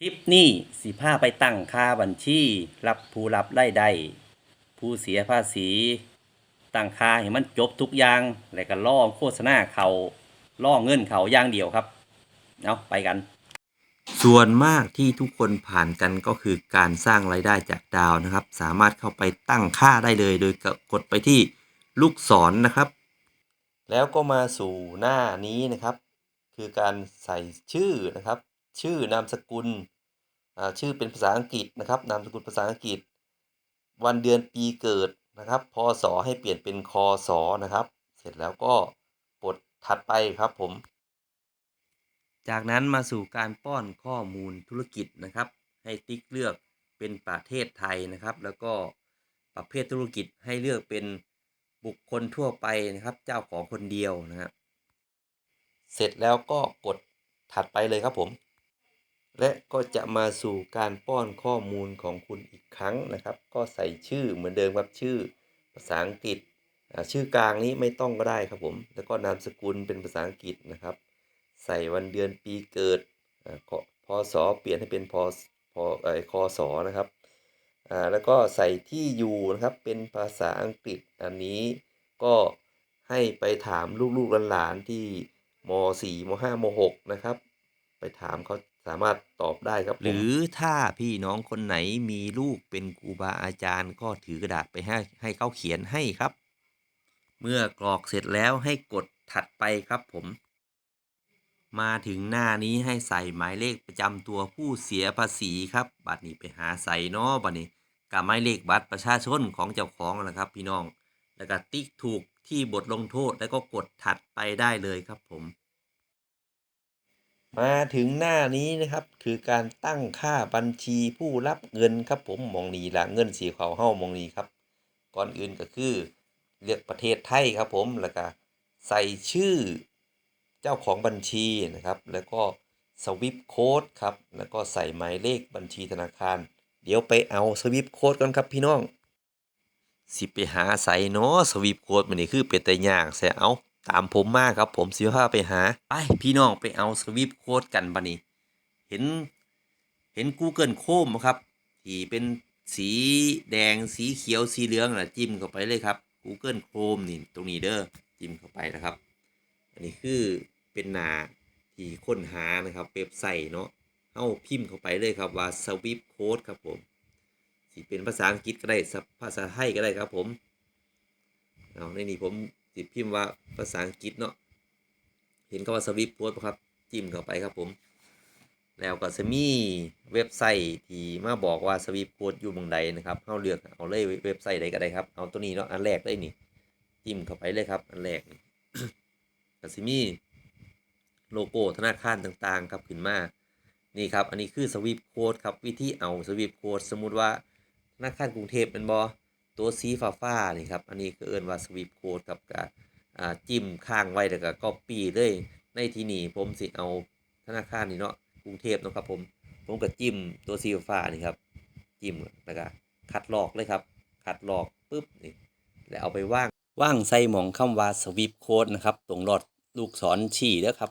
คลิปนี้สิพาไปตั้งค่าบัญชีรับผู้รับรายได้ผู้เสียภาษี ตั้งค่าให้มันจบทุกอย่างแล้วก็ล่อโฆษณาเขาล่อเงินเขาอย่างเดียวครับเอาไปกัน ส่วนมากที่ทุกคนผ่านกันก็คือการสร้างรายได้จากดาวนะครับ สามารถเข้าไปตั้งค่าได้เลย โดยกดไปที่ลูกศรนนะครับ แล้วก็มาสู่หน้านี้นะครับ คือการใส่ชื่อนะครับ ชื่อนามสกุลอ่าชื่อเป็นภาษาอังกฤษนะครับนามสกุลภาษาอังกฤษ วันเดือนปีเกิดนะครับพศให้เปลี่ยนเป็นคศนะครับ เสร็จแล้วก็กดถัดไปครับผม จากนั้นมาสู่การป้อนข้อมูลธุรกิจนะครับ ให้ติ๊กเลือกเป็นประเทศไทยนะครับ แล้วก็ประเภทธุรกิจให้เลือกเป็นบุคคลทั่วไปนะครับ เจ้าของคนเดียวนะครับเสร็จแล้วก็กดถัดไปเลยครับผม และก็จะมาสู่การป้อนข้อมูลของคุณอีกครั้งนะครับ ก็ใส่ชื่อเหมือนเดิมครับชื่อภาษาอังกฤษ ชื่อกลางนี้ไม่ต้องก็ได้ครับผม แล้วก็นามสกุลเป็นภาษาอังกฤษนะครับ ใส่วันเดือนปีเกิดอ่าขอพศเปลี่ยนให้เป็นพศพเอ่อคศนะครับแล้วก็ใส่ที่อยู่นะครับเป็นภาษาอังกฤษอันนี้ก็ให้ไปถามลูกๆหลานๆที่ม .4 ม .5 ม .6 นะครับ ไปถามเขา สามารถตอบได้ครับ หรือถ้าพี่น้องคนไหนมีลูกเป็นครูบาอาจารย์ ก็ถือกระดาษไปให้ให้เขาเขียนให้ครับ เมื่อกรอกเสร็จแล้วให้กดถัดไปครับผม มาถึงหน้านี้ให้ใส่หมายเลขประจำตัวผู้เสียภาษีครับบัตรนี้ไปหาใส่เนาะบัตรนี้กับหมายเลขบัตรประชาชนของเจ้าของนะครับ พี่น้องแล้วก็ติ๊กถูกที่บทลงโทษแล้วก็กดถัดไปได้เลยครับผม มาถึงหน้านี้นะครับ คือการตั้งค่าบัญชีผู้รับเงินครับผมมองนี้ละเงินสีขาเฮ้ามองนี้ครับ ก่อนอื่นก็คือเลือกประเทศไทยครับผมแล้วก็ใส่ชื่อเจ้าของบัญชีนะครับ แล้วก็สวิปโค้ดครับ แล้วก็ใส่หมายเลขบัญชีธนาคาร เดี๋ยวไปเอาสวิปโค้ดกันครับพี่น้อง สิไปหาใส่เนาะสวิปโค้ดมันนี่คือเป็นแต่ยากใส่เอา ตามผมมากครับผมสิพาไปหา ไปพี่น้องไปเอาสวิปโค้ดกันบัดนี้ เห็นเห็น Google Chrome บ่ครับ ที่เป็นสีแดงสีเขียวสีเหลืองนะจิ้มเข้าไปเลยครับ Google Chrome นี่ตรงนี้เด้อจิ้มเข้าไปนะครับ อันนี้คือเป็นหน้าที่ค้นหานะครับเว็บไซต์เนาะเฮาพิมพ์เข้าไปเลยครับว่า Swift Code ครับผมสิเป็นภาษาอังกฤษก็ได้ภาษาไทยก็ได้ครับผมเอาในนี้ผม สิพิมพ์ว่าภาษาอังกฤษเนาะเห็นคำว่า Swift Code บ่ครับจิ้มเข้าไปครับผม แล้วก็จะมีเว็บไซต์ที่มาบอกว่าสวีปโค้ดอยู่หมองใดนะครับเฮาเลือกเอาเลยเว็บไซต์ใดก็ได้ครับเอาตัวนี้เนาะอันแรกเลยนี่จิ้มเข้าไปเลยครับ อันแรกก็สิมีโลโก้ธนาคารต่างๆครับขึ้นมานี่ครับ อันนี้คือสวีปโค้ดครับ วิธีเอาสวีปโค้ดสมมุติว่าธนาคารกรุงเทพเป็นบอ ตัวสีฟ้าฟ้านี่ครับ อันนี้ก็เอิ้นว่าสวีปโค้ดครับก็อ่าจิ้มข้างไว้แล้วก็ก๊อปปี้เลยในที่นี้ผมสิเอาธนาคารนี่เนาะกรุงเทพเนาะครับผมผมก็จิ้มตัวสีฟ้านี่ครับจิ้มแล้วก็คัดลอกเลยครับคัดลอกปุ๊บนี่แล้วเอาไปว่างว่างใส่หมองคำว่าสวิปโค้ดนะครับตรงหลอดลูกศรชี้เด้อครับ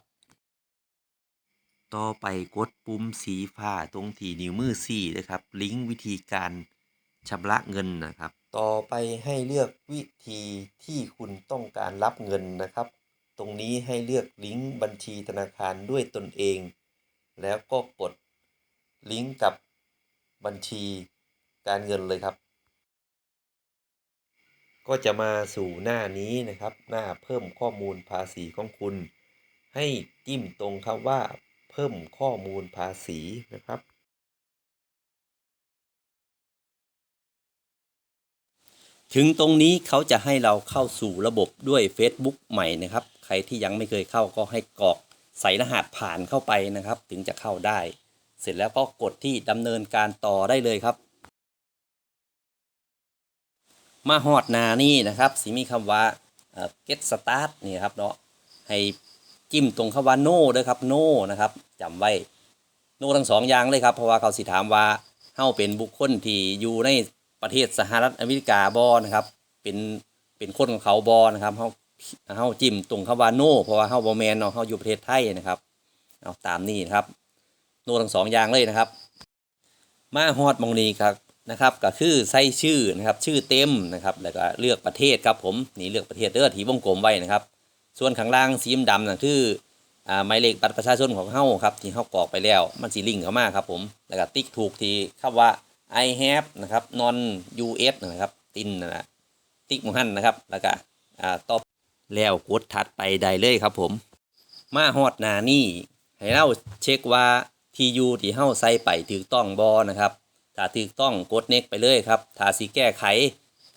ต่อไปกดปุ่มสีฟ้าตรงที่นิ้วมือสี่นะครับ ลิงก์วิธีการชำระเงินนะครับ ต่อไปให้เลือกวิธีที่คุณต้องการรับเงินนะครับ ตรงนี้ให้เลือกลิงก์บัญชีธนาคารด้วยตนเอง แล้วก็กดลิงก์กับบัญชีการเงินเลยครับ ก็จะมาสู่หน้านี้นะครับ หน้าเพิ่มข้อมูลภาษีของคุณ ให้จิ้มตรงคำว่าเพิ่มข้อมูลภาษีนะครับ ถึงตรงนี้เขาจะให้เราเข้าสู่ระบบด้วย Facebook ใหม่นะครับ ใครที่ยังไม่เคยเข้าก็ให้กรอกใส่รหัสผ่านเข้าไปนะครับ ถึงจะเข้าได้ เสร็จแล้วก็กดที่ดำเนินการต่อได้เลยครับ มาฮอดนานี่นะครับสิมีคำว่าเอ่อ get start นี่ครับเนาะให้จิ้มตรงคำว่า no ด้วยครับ no นะครับจำไว้ no ทั้งสองอย่างเลยครับ เพราะว่าเขาสิถามว่าเฮาเป็นบุคคลที่อยู่ใน ประเทศสหรัฐอเมริกาบอนะครับ เป็นเป็นคนของเขาบอนะครับเฮาเฮาจิ้มตรงคำว่า no เพราะว่าเฮาบ่แมนเนาะเฮาอยู่ประเทศไทยนะครับเอาตามนี้นะครับ โนทั้งสองอย่างเลยนะครับ มาฮอดมองนี้ครับนะครับ ก็คือใส่ชื่อนะครับ ชื่อเต็มนะครับ แล้วก็เลือกประเทศครับผมนี่เลือกประเทศเด้อที่วงกลมไว้นะครับ ส่วนข้างล่างสีดำนั่นคืออ่าหมายเลขบัตรประชาชนของเฮาครับที่เฮากรอกไปแล้ว มันสิลิงเข้ามาครับผมแล้วก็ติ๊กถูกที่คำว่า I have นะครับ non US นะครับ ตินนะติ๊กมูหันนะครับ แล้วก็อ่าตอบแล้วกดถัดไปได้เลยครับผม มาฮอดนานี่ ให้เราเช็คว่าทียูที่เฮาใส่ไปถูกต้องบ่นะครับ ถ้าถูกต้องกดเน็กไปเลยครับ ถ้าสิแก้ไข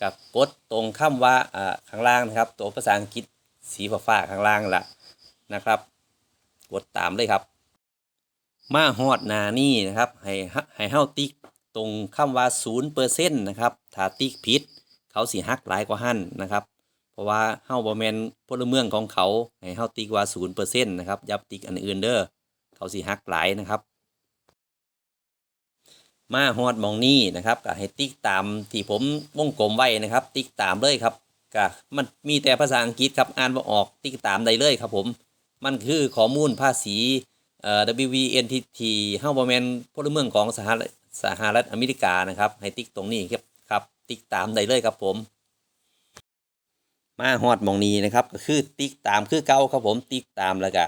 กับกดตรงคำว่าอ่าข้างล่างนะครับ ตัวภาษาอังกฤษสีฟ้าข้างล่างละนะครับ กดตามเลยครับ มาฮอดนานี่นะครับ ให้ให้เฮาติ๊ก ตรงคำว่า0%นย์เปอร์เซ็นต์นะครับถ้าติ๊กผิด เขาสิหักหลายกว่าหั่นนะครับ เพราะว่าเฮาบ่แม่นพลเมืองของเขาให้เฮาติ๊กว่า0%นย์เปอร์เซ็นต์นะครับย่าติ๊กอันอื่นเด้อเขาสิหักหลายนะครับ มาฮอดมองนี้นะครับก็ให้ติ๊กตามที่ผมวงกลมไว้นะครับ ติ๊กตามเลยครับก็มันมีแต่ภาษาอังกฤษครับอ่านบ่ออกติ๊กตามได้เลยครับผมมันคือข้อมูลภาษีเอ่อ WVNTT เฮาบ่แม่นพลเมืองของสหรัฐ สหรัฐอเมริกานะครับ ให้ติ๊กตรงนี้ครับครับ ติ๊กตามได้เลยครับผม มาฮอดมองนี้นะครับ ก็คือติ๊กตามคือเก่าครับผมติ๊กตามแล้วก็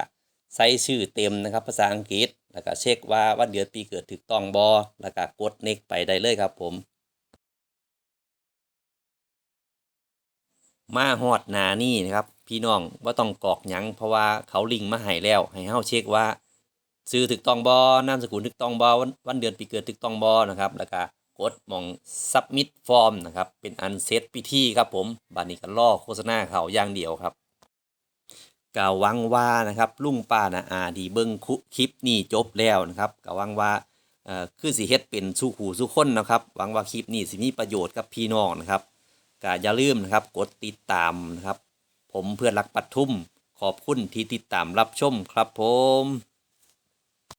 ใส่ชื่อเต็มนะครับ ภาษาอังกฤษแล้วก็เช็คว่าวันเดือนปีเกิดถูกต้องบ่แล้วก็กดเน็กไปได้เลยครับผม มาฮอดนานี่นะครับ พี่น้องว่าต้องกรอกยังเพราะว่าเขาลิงมาให้แล้ว ให้เฮาเช็คว่า ซื้อถูกต้องบ่นามสกุลถูกต้องบ่วันวันเดือนปีเกิดถูกต้องบ่นะครับแล้วก็กดมอง submit form นะครับ เป็นอันเซตพิธีครับผมบัดนี้ก็รอโฆษณาเขาอย่างเดียวครับก็หวังว่านะครับลุงป้านะอาดีเบิ่งคุคลิปนี้จบแล้วนะครับก็หวังว่าเอ่อคือสิเฮ็ดเป็นสู่หูสู่คนนะครับหวังว่าคลิปนี้สิมีประโยชน์กับพี่น้องนะครับก็อย่าลืมนะครับกดติดตามนะครับ ผมเพื่อนรักปัดทุ่มขอบคุณที่ติดตามรับชมครับผม